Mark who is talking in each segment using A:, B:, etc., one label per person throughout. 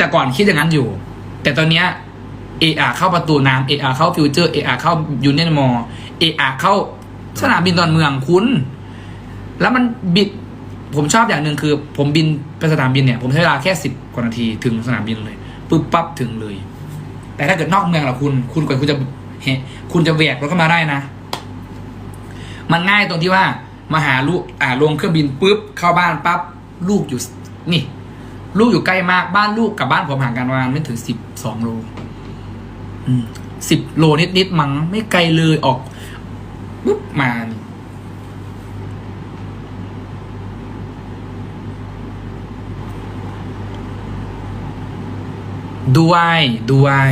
A: แต่ก่อนคิดอย่างนั้นอยู่ แต่ตอนเนี้ยเออาเข้าประตูน้ำเออาเข้าฟิวเจอร์เออาเข้ายูเนียนมอเออาเข้าสนามบินดอนเมืองคุณ แล้วมันบิดผมชอบอย่างหนึ่งคือ ผมบินไปสนามบินเนี่ย ผมใช้เวลาแค่สิบกว่านาทีถึงสนามบินเลยปุ๊บปั๊บถึงเลย แต่ถ้าเกิดนอกเมืองล่ะคุณ คุณกว่าคุณจะเฮคุณจะแหวกรถเข้ามาได้นะ มันง่ายตรงที่ว่ามาหาลูกอ่าลงเครื่องบินปุ๊บเข้าบ้านปั๊บลูกอยู่นี่ ลูกอยู่ใกล้มากบ้านลูกกับบ้านผมห่างกันประมาณไม่ถึงสิบสองโลสิบโลนิดนิดๆมั้งไม่ไกลเลยออกปุ๊บมานี่ด้วยด้วย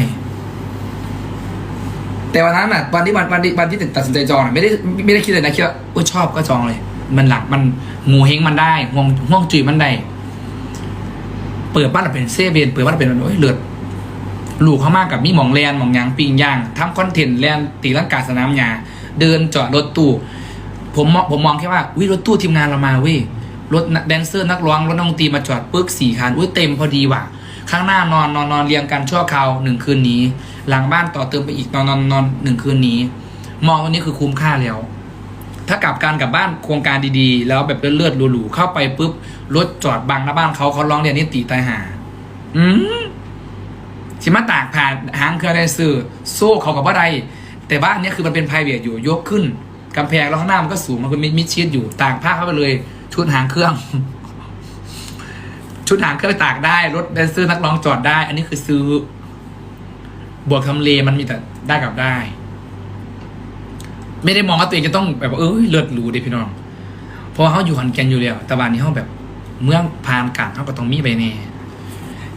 A: แต่วันนั้นน่ะวันที่วันวันที่วันที่ตัดสินใจจองไม่ได้ไม่ได้คิดเลยนะคิดว่าโอ้ชอบก็จองเลย มันหลักมันงูเฮงมันได้ห่วงห่วงจุยมันได้ ปิดบ้านเป็นเซเว่นเปิดบ้านเป็นโอ้ยเลือดลูกเขามากกับมีหมองแลนหมองยางปิงย่างทำคอนเทนต์แลนตีร่างกายสนามหญ้าเดินจอดรถตู้ผมผมมองแค่ว่าวิรถตู้ทีมงานเรามาเว้ยรถแดนเซอร์นักร้องรถนักดนตรีมาจอดปึ๊กสี่คันอุ้ยเต็มพอดีว่ะ ข้างหน้านอนนอนนอนเรียงกันชั่วคราวหนึ่งคืนนี้ หลังบ้านต่อเติมไปอีกนอนนอนนอนหนึ่งคืนนี้ มองตรงนี้คือคุ้มค่าแล้ว ถ้ากลับการกลับบ้านโครงการดีๆ แล้วแบบเลือดๆหรูๆเข้าไปปุ๊บรถจอดบังหน้าบ้านเขาเขาร้องเรียนนิติตายหา อืมสิมาตากผ่านหางเครือได้ซื้อโซ่เขากับว่าใดแต่บ้านเนี้ยคือมันเป็น p r i v a t อยู่ยกขึ้นกำแพงแล้วข้างหน้ามันก็สูงมันเป็นมิดชิดอยู่ตากผ้าเข้าไปเลย ชุดหางเครื่อง ชุดหางเครื่องตากได้รถแดนเซอร์นักร้องจอดได้ อันนี้คือซื้อบวกทำเลมันมีแต่ได้กับได้ ไม่ได้มองว่าตัวเองจะต้องแบบว่าเอ้ยเลิศหรูดิพี่น้องเพราะว่าเขาอยู่ขอนแก่นอยู่แล้วแต่บ้านนี้เขาแบบ เมืองพานกลางเขาก็ต้องมีไปแน่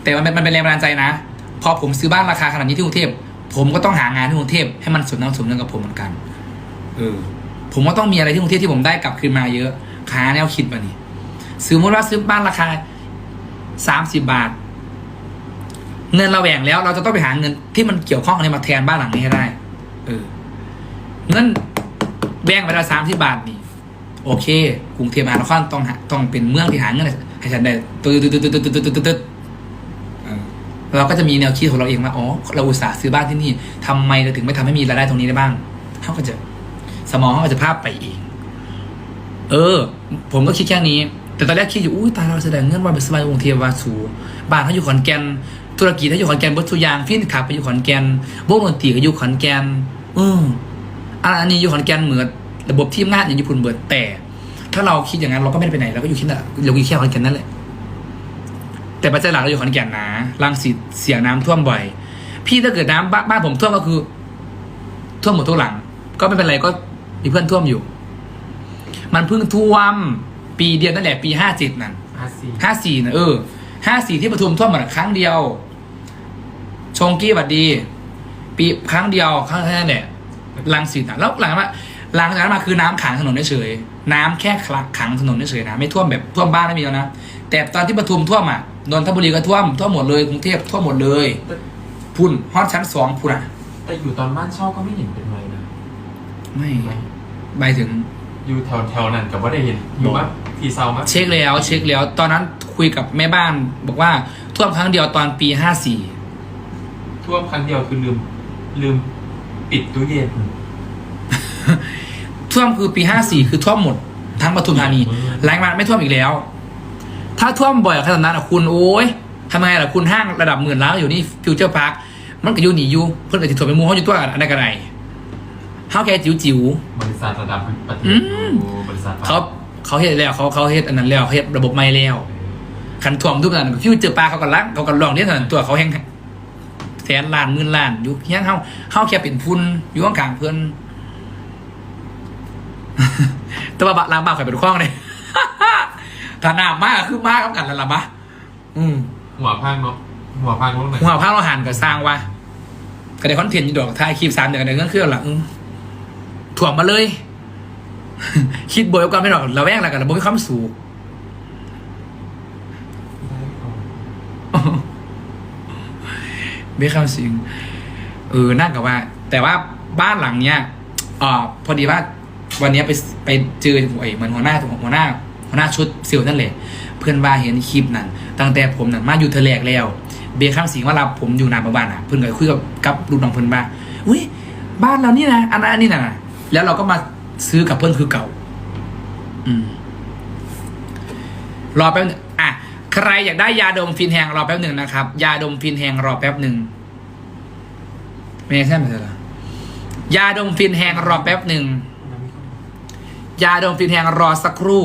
A: แต่มันเป็นมันเป็นแรงบันดาลใจนะ พอผมซื้อบ้านราคาขนาดนี้ที่กรุงเทพผมก็ต้องหางานที่กรุงเทพให้มันสมน้ำสมเนื้อกับผมเหมือนกัน เออ ผมก็ต้องมีอะไรที่กรุงเทพที่ผมได้กลับคืนมาเยอะหาแนวคิดมานี่ซื้อมติว่าซื้อบ้านราคาสามสิบบาท เงินเราแหว่งแล้ว เราจะต้องไปหาเงินที่มันเกี่ยวข้องอะไรมาแทนบ้านหลังนี้ให้ได้ เออเงิน แบ่งไปละสามสิบบาทนี่ โอเคกรุงเทพมหานครต้องต้องเป็นเมืองที่หาเงินให้ฉันได้ตืดตืดตืดตืดตืดตืดเราก็จะมีแนวคิดของเราเองว่าอ๋อเราอุตส่าห์ซื้อบ้านที่นี่ ทำไมเราถึงไม่ทำให้มีรายได้ตรงนี้ได้บ้างเขาก็จะสมองเขาก็จะภาพไปเอง เออ ผมก็คิดแค่นี้ แต่ตอนแรกคิดอยู่อุ้ยตายเราแสดงเงื่อนว่าเป็นสบายกรุงเทพวาสูบ้านเขาอยู่ขอนแก่นธุรกิจเขาอยู่ขอนแกนบัตสุยางฟินขับไปอยู่ขอนแก่นวงดนตีเขาอยู่ขอนแกนอือ อันนี้อยู่ขอนแก่นเหมือนระบบทีมงานอย่างญี่ปุ่นเบิดแต่ ถ้าเราคิดอย่างนั้นเราก็ไม่ได้ไปไหนเราก็อยู่ที่นั่นเราอยู่แค่ขอนแก่นนั่นแหละแต่ปัจจัยหลักเราอยู่ขอนแก่นนะรังสิตเสียน้ำท่วมบ่อย พี่ถ้าเกิดน้ำบ้านบ้านผมท่วมก็คือ ท่วมหมดทุกหลัง ก็ไม่เป็นไรก็มีเพื่อนท่วมอยู่ มันเพิ่งท่วม ปีเดียวนั่นแหละปีห้าเจ็ดนั่น
B: อาซี
A: ห้าสี่นะเออห้าสี่ที่ปทุมท่วมหมดครั้งเดียว ชงกี้บัดดี ปีครั้งเดียวครั้งแค่นั้นแหละ ลังสิตอะแล้วหลังมาหลังจากนั้นมาคือน้ำขังถนนเฉยๆน้ำแค่ขังถนนเฉยๆนะไม่ท่วมแบบท่วมบ้านไม่มีแล้วนะแต่ตอนที่ปทุมท่วมอะนนทบุรีก็ท่วมท่วมหมดเลยกรุงเทพท่วมหมดเลย
B: แต่
A: พุ่นฮอดชั้นสองพุ่นอะ
B: แต่อยู่ตอนบ้านเช่าก็ไม่เห็นเป็นไรนะ
A: ไม่หมายถึง
B: อยู่แถวแถวนั้นกับว่าได้เห็นอยู่ว่าทีเซามา
A: เช็คแล้วเช็คแล้ว ตอนนั้นคุยกับแม่บ้าน บอกว่าท่วมครั้งเดียวตอนปีห้าสี่
B: ท่วมครั้งเดียวคือลืมลืม ปิดตู้เย็น
A: ท่วมคือปีห้าสี่คือท่วมหมด ทั้งปทุมธานี
B: อืม
A: หลังมาไม่ท่วมอีกแล้ว ถ้าท่วมบ่อยขนาดนั้นอะคุณโอ้ยทำไงล่ะคุณห้างระดับหมื่นล้านอยู่นี่ฟิวเจอร์พาร์คมันก็อยู่หนีอยู่เพื่อนก็จะถ่วมไปมูเขาอยู่ตัวอะไรกันไรเฮาแค่จิ๋วจิ๋ว
B: บริษัทระดับประเท
A: อื
B: ศ
A: ม
B: โอ้บริษัท
A: ๆเขาเขาเฮ็ดแล้วเขาเขาเฮ็ดอันนั้นแล้วเขาเฮ็ดระบบไม่แล้วคันท่วมทุกนั้นฟิวเจอร์พาร์คเขาก็ลักเขาก็ลองเนี่ยเท่านั้นตัวเขาแห้ง แสนล้านหมื่นล้านอยู่เฮียนเฮาเฮาแค่เป็นพุ่นอยู่ข้างๆเพื่อนแต่ว่าบะล้างบ้านข่อยเป็นข้องเลยถ้าหนามากคือมากกับกันแล้วล่ะบะอืม
B: หัวพังเนาะหัวพังลงไหน
A: หัวผ้าเราหันกับสร้างว่าก็ได้คอนเทนต์อยู่ดอกท้ายคลิปสามเดือนกันเดือนเครื่องหลังถ่วงมาเลย คิดบวยกันไม่หรอกเราแวงอะไรกันเราบ่มีความสูง ไม่เข้าสิงเออน่ากับว่า แต่ว่าบ้านหลังเนี้ยอ่าพอดีว่าวันเนี้ยไปไปเจอไอ้เหมือนหัวหน้าหัวหน้าหัวหน้าชุดเซลล์นั่นแหละเพื่อนบ้านเห็นคลิปนั้น ตั้งแต่ผมนั่นมาอยู่เทแลกแล้ว เบคัมสิงว่ารับผมอยู่หนาบ้านอะ เพิ่อนก็คุยกับกับลูกน้องเพิ่อนว่าอุ้ยบ้านเรานี่นะอันนั้นนนี้นะแล้วเราก็มาซื้อกับเพิ่อนคือเก่า อืมรอแป๊บหนึงอะ ใครอยากได้ยาดมฟินแหงรอแป๊บหนึ่งนะครับ ยาดมฟินแหงรอแป๊บหนึ่งไม่ใช่ไหมเหรอยาดมฟินแหงรอแป๊บหนึ่งยาดมฟินแหงรอสักครู่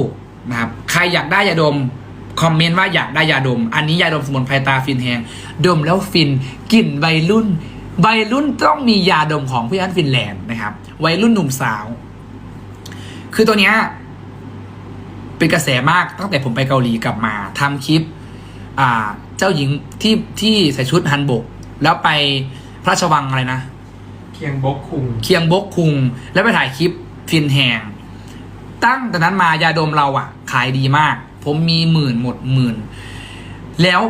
A: นะครับ ใครอยากได้ยาดมคอมเมนต์ว่าอยากได้ยาดม อันนี้ยาดมสมุนไพรตาฟินแหงดมแล้วฟินกลิ่นวัยรุ่นวัยรุ่นต้องมียาดมของพี่อันฟินแลนด์นะครับวัยรุ่นหนุ่มสาว คือตัวเนี้ย เป็นกระแสมากตั้งแต่ผมไปเกาหลีกลับมาทำคลิป อ่า เจ้าหญิงที่ที่ใส่ชุดฮันบก แล้วไปพระราชวังอะไรนะ
B: เคียงบกคุง
A: เคียงบกคุง แล้วไปถ่ายคลิปฟินแหงตั้งแต่นั้นมายาดมเราอะขายดีมาก ผมมีหมื่นหมดหมื่น แล้ว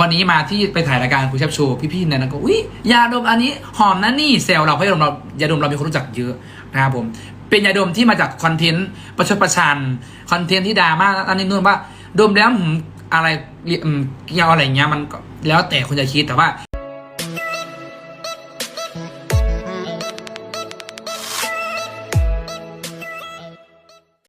A: วันนี้มาที่ไปถ่ายรายการคุยแชปโชว์พี่ๆในนั้นก็อุ้ยยาดมอันนี้หอมนะนี่เซลเราเพราะยาดมเรายาดมเรามีคนรู้จักเยอะนะครับผม เป็นยาดมที่มาจากคอนเทนต์ประชดประชันคอนเทนต์ที่ดราม่าอันนี้นู่นว่าดมแล้วอะไรเกี่ยวอะไรเงี้ยมันแล้วแต่คนจะคิดแต่ว่า